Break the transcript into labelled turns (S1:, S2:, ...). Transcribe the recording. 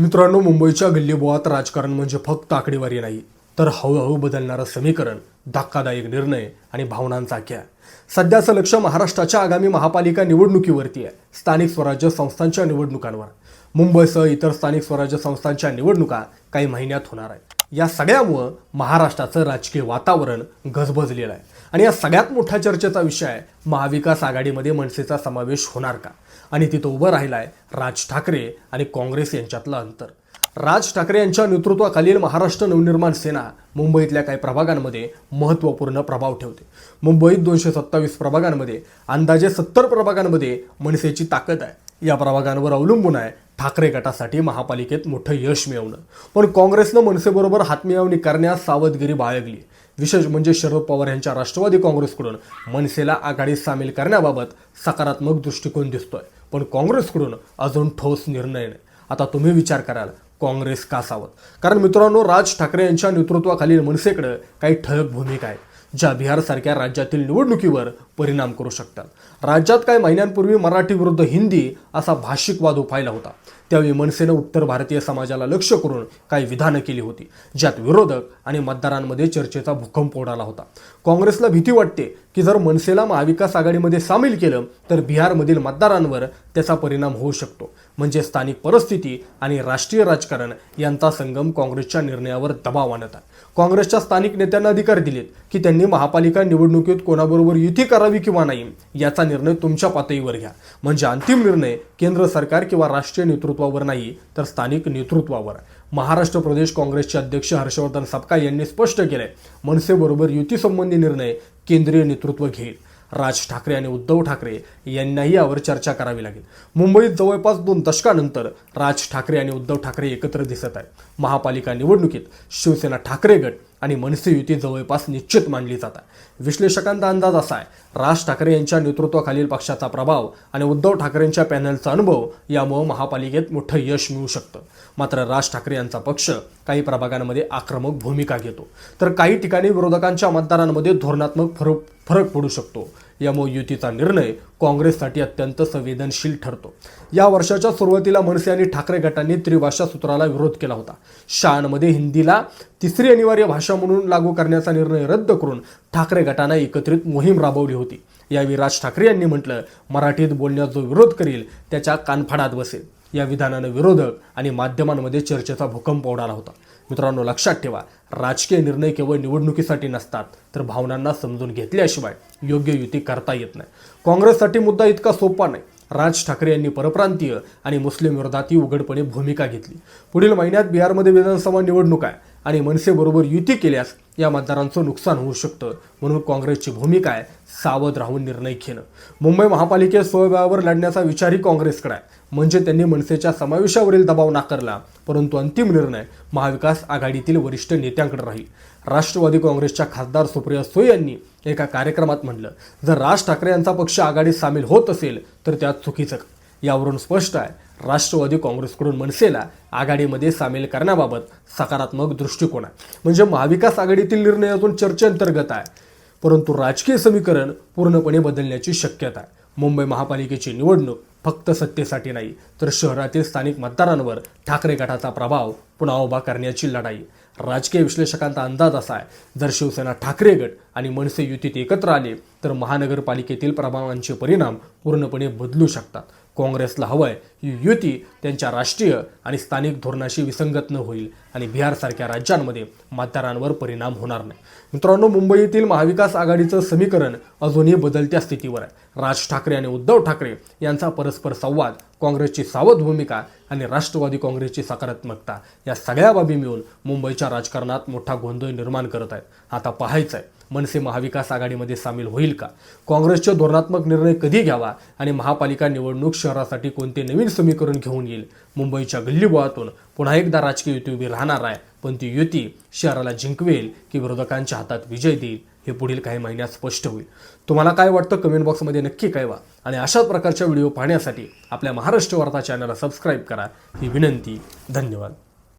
S1: मित्रांनो मुंबईच्या गल्लीबोळात राजकारण म्हणजे फक्त आकडेवारी नाही तर हळूहळू बदलणारं समीकरण धक्कादायक निर्णय आणि भावनांचा क्या सध्याचं लक्ष महाराष्ट्राच्या आगामी महापालिका निवडणुकीवरती आहे स्थानिक स्वराज्य संस्थांच्या निवडणुकांवर. मुंबईसह इतर स्थानिक स्वराज्य संस्थांच्या निवडणुका काही महिन्यात होणार आहेत. या सगळ्यामुळं महाराष्ट्राचं राजकीय वातावरण गजबजलेलं आहे. आणि या सगळ्यात मोठा चर्चेचा विषय आहे महाविकास आघाडीमध्ये मनसेचा समावेश होणार का? आणि तिथं उभं राहिला आहे राज ठाकरे आणि काँग्रेस यांच्यातलं अंतर. राज ठाकरे यांच्या नेतृत्वाखालील महाराष्ट्र नवनिर्माण सेना मुंबईतल्या काही प्रभागांमध्ये महत्त्वपूर्ण प्रभाव ठेवते. मुंबईत दोनशे सत्तावीस प्रभागांमध्ये अंदाजे सत्तर प्रभागांमध्ये मनसेची ताकद आहे. या प्रभागांवर अवलंबून आहे. ठाकरे गटासाठी महापालिकेत मोठं यश मिळवणं. पण काँग्रेसनं मनसेबरोबर हातमिळवणी करण्यास सावधगिरी बाळगली. विशेष म्हणजे शरद पवार यांच्या राष्ट्रवादी काँग्रेसकडून मनसेला आघाडीत सामील करण्याबाबत सकारात्मक दृष्टिकोन दिसतोय. पण काँग्रेसकडून अजून ठोस निर्णय नाही. आता तुम्ही विचार कराल काँग्रेस का सावध? कारण मित्रांनो राज ठाकरे यांच्या नेतृत्वाखालील मनसेकडे काही ठळक भूमिका आहे ज्या बिहारसारख्या राज्यातील निवडणुकीवर परिणाम करू शकतात. राज्यात काही महिन्यांपूर्वी मराठी विरुद्ध हिंदी असा भाषिक वाद उफायला होता. त्यावेळी मनसेनं उत्तर भारतीय समाजाला लक्ष्य करून काही विधानं केली होती. ज्यात विरोधक आणि मतदारांमध्ये चर्चेचा भूकंप उडाला होता. काँग्रेसला भीती वाटते की जर मनसेला महाविकास आघाडीमध्ये सामील केलं तर बिहारमधील मतदारांवर त्याचा परिणाम होऊ शकतो. म्हणजे स्थानिक परिस्थिती आणि राष्ट्रीय राजकारण यांचा संगम काँग्रेसच्या निर्णयावर दबाव आणत आहे. काँग्रेसच्या स्थानिक नेत्यांना अधिकार दिलेत की त्यांनी महापालिका निवडणुकीत कोणाबरोबर युती करावी किंवा नाही याचा निर्णय तुमच्या पातळीवर घ्या. म्हणजे अंतिम निर्णय केंद्र सरकार किंवा राष्ट्रीय नेतृत्वावर नाही तर स्थानिक नेतृत्वावर. महाराष्ट्र प्रदेश काँग्रेसचे अध्यक्ष हर्षवर्धन सपकाळ यांनी स्पष्ट केलंय मनसेबरोबर युतीसंबंधी निर्णय केंद्रीय नेतृत्व घेईल. राज ठाकरे आणि उद्धव ठाकरे यांनाही यावर चर्चा करावी लागेल. मुंबईत जवळपास दोन दशकानंतर राज ठाकरे आणि उद्धव ठाकरे एकत्र दिसत आहेत. महापालिका निवडणुकीत शिवसेना ठाकरे गट आणि मनसे युती जवळपास निश्चित मानली जात आहे विश्लेषकांचा अंदाज असा आहे राज ठाकरे यांच्या नेतृत्वाखालील पक्षाचा प्रभाव आणि उद्धव ठाकरेंच्या पॅनलचा अनुभव यामुळे महापालिकेत मोठं यश मिळू शकतं. मात्र राज ठाकरे यांचा पक्ष काही प्रभागांमध्ये आक्रमक भूमिका घेतो. तर काही ठिकाणी विरोधकांच्या मतदारांमध्ये धोरणात्मक फरक फरक पडू शकतो. यामुळे युतीचा निर्णय काँग्रेससाठी अत्यंत संवेदनशील ठरतो. या वर्षाच्या सुरुवातीला मनसे आणि ठाकरे गटांनी त्रिभाषा सूत्राला विरोध केला होता. शाळांमध्ये हिंदीला तिसरी अनिवार्य भाषा म्हणून लागू करण्याचा निर्णय रद्द करून ठाकरे गटानं एकत्रित मोहीम राबवली होती. यावेळी राज ठाकरे यांनी म्हटलं मराठीत बोलण्यास जो विरोध करील त्याच्या कानफाडात बसेल. या विधानानं विरोधक आणि माध्यमांमध्ये चर्चेचा भूकंप उडाला होता. मित्रांनो लक्षात ठेवा राजकीय निर्णय केवळ निवडणुकीसाठी नसतात तर भावनांना समजून घेतल्याशिवाय योग्य युती करता येत नाही. काँग्रेससाठी मुद्दा इतका सोपा नाही. राज ठाकरे यांनी परप्रांतीय आणि मुस्लिम विरोधातही उघडपणे भूमिका घेतली. पुढील महिन्यात बिहारमध्ये विधानसभा निवडणूक आहे. आणि मनसेबरोबर युती केल्यास या मतदारांचं नुकसान होऊ शकतं. म्हणून काँग्रेसची भूमिका आहे सावध राहून निर्णय घेणं. मुंबई महापालिकेत स्वबळावर लढण्याचा विचारही काँग्रेसकडे आहे. म्हणजे त्यांनी मनसेच्या समावेशावरील दबाव नाकारला परंतु अंतिम निर्णय महाविकास आघाडीतील वरिष्ठ नेत्यांकडे राहील. राष्ट्रवादी काँग्रेसच्या खासदार सुप्रिया सुळे यांनी एका कार्यक्रमात म्हटलं जर राज ठाकरे यांचा पक्ष आघाडीत सामील होत असेल तर त्यात चुकीचं. यावरून स्पष्ट आहे राष्ट्रवादी काँग्रेसकडून मनसेला आघाडीमध्ये सामील करण्याबाबत सकारात्मक दृष्टिकोन आहे. म्हणजे महाविकास आघाडीतील निर्णयातून चर्चेअंतर्गत आहे. परंतु राजकीय समीकरण पूर्णपणे बदलण्याची शक्यता आहे. मुंबई महापालिकेची निवडणूक फक्त सत्तेसाठी नाही तर शहरातील स्थानिक मतदारांवर ठाकरे गटाचा प्रभाव पुन्हा उभा करण्याची लढाई. राजकीय विश्लेषकांचा अंदाज असा आहे जर शिवसेना ठाकरे गट आणि मनसे युतीत एकत्र आले तर महानगरपालिकेतील प्रभावांचे परिणाम पूर्णपणे बदलू शकतात. काँग्रेसला हवंय ही युती त्यांच्या राष्ट्रीय आणि स्थानिक धोरणाशी विसंगत न होईल आणि बिहारसारख्या राज्यांमध्ये मतदारांवर परिणाम होणार नाही. मित्रांनो मुंबईतील महाविकास आघाडीचं समीकरण अजूनही बदलत्या स्थितीवर आहे. राज ठाकरे आणि उद्धव ठाकरे यांचा परस्पर संवाद काँग्रेसची सावध भूमिका आणि राष्ट्रवादी काँग्रेसची सकारात्मकता या सगळ्या बाबी मिळून मुंबईच्या राजकारणात मोठा गोंधळ निर्माण करत आहेत. आता पाहायचं आहे मनसे महाविकास आघाडीमध्ये सामील होईल का? काँग्रेसचे धोरणात्मक निर्णय कधी घ्यावा आणि महापालिका निवडणूक शहरासाठी कोणते नवीन समीकरण घेऊन येईल. मुंबईच्या गल्लीबोळातून पुन्हा एकदा राजकीय युती उभी राहणार आहे पण ती युती शहराला जिंकवेल की विरोधकांच्या हातात विजय देईल हे पुढील काही महिन्यात स्पष्ट होईल. तुम्हाला काय वाटतं कमेंट बॉक्समध्ये नक्की कळवा. आणि अशाच प्रकारच्या व्हिडिओ पाहण्यासाठी आपल्या महाराष्ट्र वार्ता चॅनलला सबस्क्राईब करा. ही विनंती धन्यवाद.